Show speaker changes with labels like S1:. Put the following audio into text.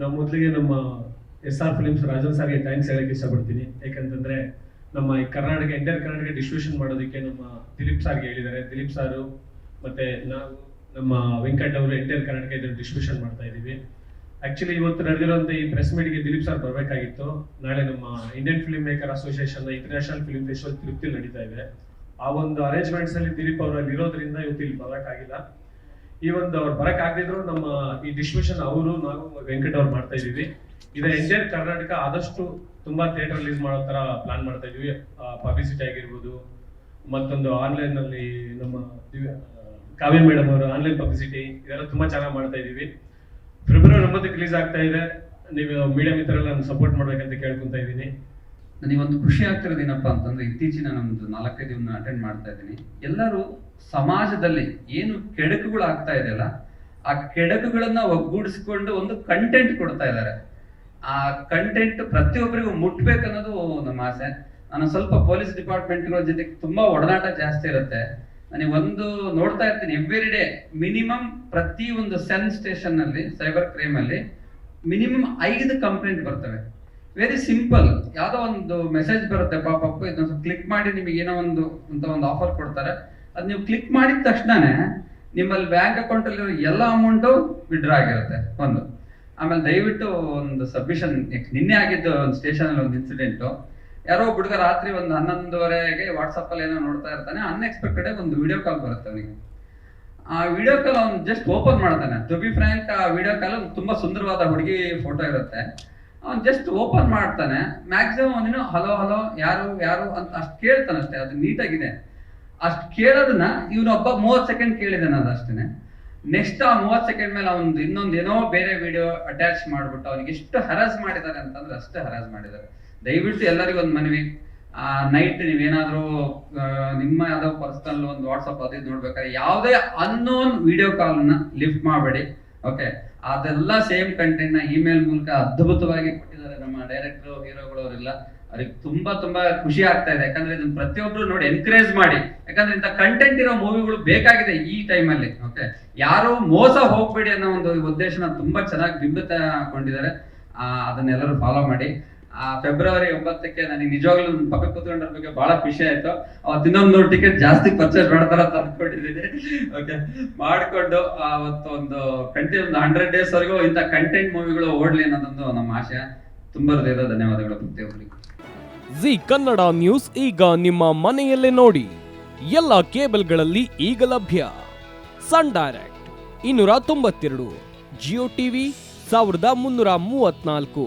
S1: ನಾವು ಮೊದಲಿಗೆ ನಮ್ಮ ಎಸ್ ಆರ್ ಫಿಲಿಮ್ಸ್ ರಾಜನ್ ಸರ್ಗೆ ಥ್ಯಾಂಕ್ಸ್ ಹೇಳಕ್ಕೆ ಇಷ್ಟಪಡ್ತೀನಿ. ಯಾಕಂತಂದ್ರೆ ನಮ್ಮ ಈ ಕರ್ನಾಟಕ ಇಂಡಿಯನ್ ಕರ್ನಾಟಕ ಡಿಸ್ಟ್ರಿಬ್ಯೂಷನ್ ಮಾಡೋದಕ್ಕೆ ನಮ್ಮ ದಿಲೀಪ್ ಸರ್ಗೆ ಹೇಳಿದ್ದಾರೆ. ದಿಲೀಪ್ ಸಾರು ಮತ್ತೆ ನಾವು ನಮ್ಮ ವೆಂಕಟ್ ಅವರು ಇಂಡಿಯನ್ ಕರ್ನಾಟಕ ಇದನ್ನು ಡಿಸ್ಟ್ರಿಬ್ಯೂಷನ್ ಮಾಡ್ತಾ ಇದ್ದೀವಿ. ಆಕ್ಚುಲಿ ಇವತ್ತು ನಡೆದಿರುವಂತ ಈ ಪ್ರೆಸ್ ಮೀಟ್ಗೆ ದಿಲೀಪ್ ಸರ್ ಬರಬೇಕಾಗಿತ್ತು. ನಾಳೆ ನಮ್ಮ Indian film maker association international film festival Tirupati ನಡೀತಾ ಇದೆ. ಆ ಒಂದು ಅರೇಂಜ್ಮೆಂಟ್ಸ್ ಅಲ್ಲಿ ದಿಲೀಪ್ ಅವರಲ್ಲಿ ಇರೋದ್ರಿಂದ ಇವತ್ತು ಇಲ್ಲಿ ಬರಕ್ಕಾಗಿಲ್ಲ ಈ ಒಂದು ಅವ್ರು ಬರಕ್ ಆಗದಿದ್ರು ನಮ್ಮ ಈ ಡಿಸ್ಟ್ರಿಬ್ಯೂಷನ್ ಅವರು, ನಾವು ವೆಂಕಟ್ ಅವ್ರು ಮಾಡ್ತಾ ಇದೀವಿ ಇದು ಇಂಡಿಯನ್ ಕರ್ನಾಟಕ ಆದಷ್ಟು ತುಂಬಾ ಥಿಯೇಟರ್ ರಿಲೀಸ್ ಮಾಡೋ ತರ ಪ್ಲಾನ್ ಮಾಡ್ತಾ ಇದೀವಿ ಪಬ್ಲಿಸಿಟಿ ಆಗಿರ್ಬೋದು, ಮತ್ತೊಂದು ಆನ್ಲೈನ್ ಅಲ್ಲಿ ನಮ್ಮ ಕಾವ್ಯ ಮೇಡಮ್ ಅವರು ಆನ್ಲೈನ್ ಪಬ್ಲಿಸಿಟಿ ಇದೆಲ್ಲ ತುಂಬಾ ಚೆನ್ನಾಗಿ ಮಾಡ್ತಾ ಇದೀವಿ ಫೆಬ್ರವರಿ ಒಂಬತ್ತಕ್ಕೆ ರಿಲೀಸ್ ಆಗ್ತಾ ಇದೆ. ನೀವು ಮೀಡಿಯಾ ನಾನು ಸಪೋರ್ಟ್ ಮಾಡ್ಬೇಕಂತ ಕೇಳ್ಕೊಂತ ಇದ್ದೀನಿ.
S2: ನನಗೊಂದು ಖುಷಿ ಆಗ್ತಿರೋದು ಏನಪ್ಪಾ ಅಂತಂದ್ರೆ ಇತ್ತೀಚಿನ ನಮ್ದು ನಾಲ್ಕೈದು ದಿನ ಅಟೆಂಡ್ ಮಾಡ್ತಾ ಇದ್ದೀನಿ. ಎಲ್ಲರೂ ಸಮಾಜದಲ್ಲಿ ಏನು ಕೆಡಕುಗಳು ಆಗ್ತಾ ಇದೆಯಲ್ಲ, ಆ ಕೆಡಕುಗಳನ್ನ ಒಗ್ಗೂಡಿಸಿಕೊಂಡು ಒಂದು ಕಂಟೆಂಟ್ ಕೊಡ್ತಾ ಇದ್ದಾರೆ. ಆ ಕಂಟೆಂಟ್ ಪ್ರತಿಯೊಬ್ಬರಿಗೂ ಮುಟ್ಬೇಕನ್ನೋದು ನಮ್ಮ ಆಸೆ. ನಾನು ಸ್ವಲ್ಪ ಪೊಲೀಸ್ ಡಿಪಾರ್ಟ್ಮೆಂಟ್ಗಳ ಜೊತೆ ತುಂಬಾ ಒಡನಾಟ ಜಾಸ್ತಿ ಇರುತ್ತೆ. ನನಗೆ ಒಂದು ನೋಡ್ತಾ ಇರ್ತೀನಿ ಎವ್ರಿ ಡೇ ಮಿನಿಮಮ್ ಪ್ರತಿ ಒಂದು ಸೆನ್ ಸ್ಟೇಷನ್ ಅಲ್ಲಿ ಸೈಬರ್ ಕ್ರೈಮ್ ಅಲ್ಲಿ ಮಿನಿಮಮ್ ಐದು ಕಂಪ್ಲೇಂಟ್ ಬರ್ತವೆ. ವೆರಿ ಸಿಂಪಲ್ ಯಾವ್ದೋ ಒಂದು ಮೆಸೇಜ್ ಬರುತ್ತೆ ಪಾಪಪ್ಪು ಇದನ್ನ ಕ್ಲಿಕ್ ಮಾಡಿ ನಿಮಗೆ ಏನೋ ಒಂದು, ಅಂತ ಒಂದು ಆಫರ್ ಕೊಡ್ತಾರೆ. ಅದು ನೀವು ಕ್ಲಿಕ್ ಮಾಡಿದ ತಕ್ಷಣನೇ ನಿಮ್ಮಲ್ಲಿ ಬ್ಯಾಂಕ್ ಅಕೌಂಟ್ ಅಲ್ಲಿ ಎಲ್ಲ ಅಮೌಂಟು ವಿಡ್ರಾ ಆಗಿರುತ್ತೆ, ಒಂದು. ಆಮೇಲೆ ದಯವಿಟ್ಟು ಒಂದು ಸಬ್ಮಿಷನ್ ನಿನ್ನೆ ಆಗಿದ್ದು ಒಂದು ಸ್ಟೇಷನ್ ಅಲ್ಲಿ ಒಂದು ಇನ್ಸಿಡೆಂಟು ಯಾರೋ ಹುಡುಗ ರಾತ್ರಿ ಒಂದು ಹನ್ನೊಂದುವರೆಗೆ ವಾಟ್ಸಪ್ ಅಲ್ಲಿ ಏನೋ ನೋಡ್ತಾ ಇರ್ತಾನೆ ಅನ್ಎಕ್ಸ್ಪೆಕ್ಟೆಡ್ ಒಂದು ವಿಡಿಯೋ ಕಾಲ್ ಬರುತ್ತೆ ಅವನಿಗೆ. ಆ ವಿಡಿಯೋ ಕಾಲ್ ಅವ್ನು ಜಸ್ಟ್ ಓಪನ್ ಮಾಡ್ತಾನೆ. ಟು ಬಿ ಫ್ರ್ಯಾಂಕ್ ಆ ವಿಡಿಯೋ ಕಾಲ್ ತುಂಬಾ ಸುಂದರವಾದ ಹುಡುಗಿ ಫೋಟೋ ಇರುತ್ತೆ. ಅವ್ನು ಜಸ್ಟ್ ಓಪನ್ ಮಾಡ್ತಾನೆ. ಮ್ಯಾಕ್ಸಿಮಮ್ ಅವನೇನು ಹಲೋ ಹಲೋ ಯಾರು ಯಾರು? ಅಂತ ಅಷ್ಟು ಕೇಳ್ತಾನೆ ಅಷ್ಟೇ, ಅದು ನೀಟಾಗಿದೆ. ಅಷ್ಟು ಕೇಳೋದನ್ನ ಇವನೊಬ್ಬ ಮೂವತ್ತು ಸೆಕೆಂಡ್ ಕೇಳಿದಾನೆ ಅದು ಅಷ್ಟೇ ನೆಕ್ಸ್ಟ್ ಆ ಮೂವತ್ತು ಸೆಕೆಂಡ್ ಮೇಲೆ ಅವ್ನು ಇನ್ನೊಂದು ಏನೋ ಬೇರೆ ವಿಡಿಯೋ ಅಟ್ಯಾಚ್ ಮಾಡ್ಬಿಟ್ಟು ಅವ್ನಿಗೆ ಎಷ್ಟು ಹರಾಸ್ ಮಾಡಿದ್ದಾರೆ ಅಂತಂದ್ರೆ ಅಷ್ಟೇ ಹರಾಸ್ ಮಾಡಿದ್ದಾರೆ ದಯವಿಟ್ಟು ಎಲ್ಲರಿಗೂ ಒಂದು ಮನವಿ. ಆ ನೈಟ್ ನೀವೇನಾದ್ರೂ ನಿಮ್ಮ ಯಾವ್ದೋ ಪರ್ಸನಲ್ ಒಂದು ವಾಟ್ಸಪ್ ಅದು ನೋಡ್ಬೇಕಾದ್ರೆ ಯಾವುದೇ ಅನ್ನೋನ್ ವಿಡಿಯೋ ಕಾಲ್ನ ಲಿಫ್ಟ್ ಮಾಡಬೇಡಿ. ಓಕೆ ಅದೆಲ್ಲ ಸೇಮ್ ಕಂಟೆಂಟ್ನ ಇಮೇಲ್ ಮೂಲಕ ಅದ್ಭುತವಾಗಿ ಕೊಟ್ಟಿದ್ದಾರೆ ನಮ್ಮ ಡೈರೆಕ್ಟರ್ ಹೀರೋಗಳು ಅವರೆಲ್ಲ. ಅವ್ರಿಗೆ ತುಂಬಾ ತುಂಬಾ ಖುಷಿ ಆಗ್ತಾ ಇದೆ. ಯಾಕಂದ್ರೆ ಇದನ್ನ ಪ್ರತಿಯೊಬ್ರು ನೋಡಿ ಎನ್ಕರೇಜ್ ಮಾಡಿ. ಯಾಕಂದ್ರೆ ಇಂಥ ಕಂಟೆಂಟ್ ಇರೋ ಮೂವಿಗಳು ಬೇಕಾಗಿದೆ ಈ ಟೈಮಲ್ಲಿ ಓಕೆ ಯಾರು ಮೋಸ ಹೋಗ್ಬೇಡಿ ಅನ್ನೋ ಒಂದು ಉದ್ದೇಶನ ತುಂಬಾ ಚೆನ್ನಾಗಿ ಬಿಂಬಿತಕೊಂಡಿದ್ದಾರೆ ಆ, ಅದನ್ನೆಲ್ಲರೂ ಫಾಲೋ ಮಾಡಿ. ಆ ಫೆಬ್ರವರಿ ಒಂಬತ್ತಕ್ಕೆ ನನಗೆ ನಿಜವಾಗ್ಲೂ ನನ್ನ ಪಕ್ಕ ಕೂತ್ಕೊಂಡ್ರ ಬಗ್ಗೆ ಬಹಳ ಖುಷಿ ಆಯ್ತು. ಅವತ್ತು ಇನ್ನೊಂದು ಟಿಕೆಟ್ ಜಾಸ್ತಿ ಪರ್ಚೇಸ್ ಮಾಡ್ತಾರ ಅಂತ ಅನ್ಕೊಂಡಿದ್ದೀನಿ ಓಕೆ ಮಾಡಿಕೊಂಡು ಅವತ್ತು ಒಂದು ಕಂಟಿ ಒಂದು ಹಂಡ್ರೆಡ್ ಡೇಸ್ ವರೆಗೂ ಇಂಥ ಕಂಟೆಂಟ್ ಮೂವಿಗಳು ಓಡ್ಲಿ ಅನ್ನೋದೊಂದು ನಮ್ಮ ಆಶಯ. ತುಂಬಾ ಹೃದಯದ ಧನ್ಯವಾದಗಳು ಪ್ರತಿಯೊಬ್ಬರಿಗೆ.
S3: ಜಿ ಕನ್ನಡ ನ್ಯೂಸ್ ಈಗ ನಿಮ್ಮ ಮನೆಯಲ್ಲೇ ನೋಡಿ. ಎಲ್ಲ ಕೇಬಲ್ಗಳಲ್ಲಿ ಈಗ ಲಭ್ಯ. ಸನ್ ಡೈರೆಕ್ಟ್ ಇನ್ನೂರ ತೊಂಬತ್ತೆರಡು ಜಿಯೋ ಟಿವಿ ಸಾವಿರದ ಮುನ್ನೂರ ಮೂವತ್ನಾಲ್ಕು.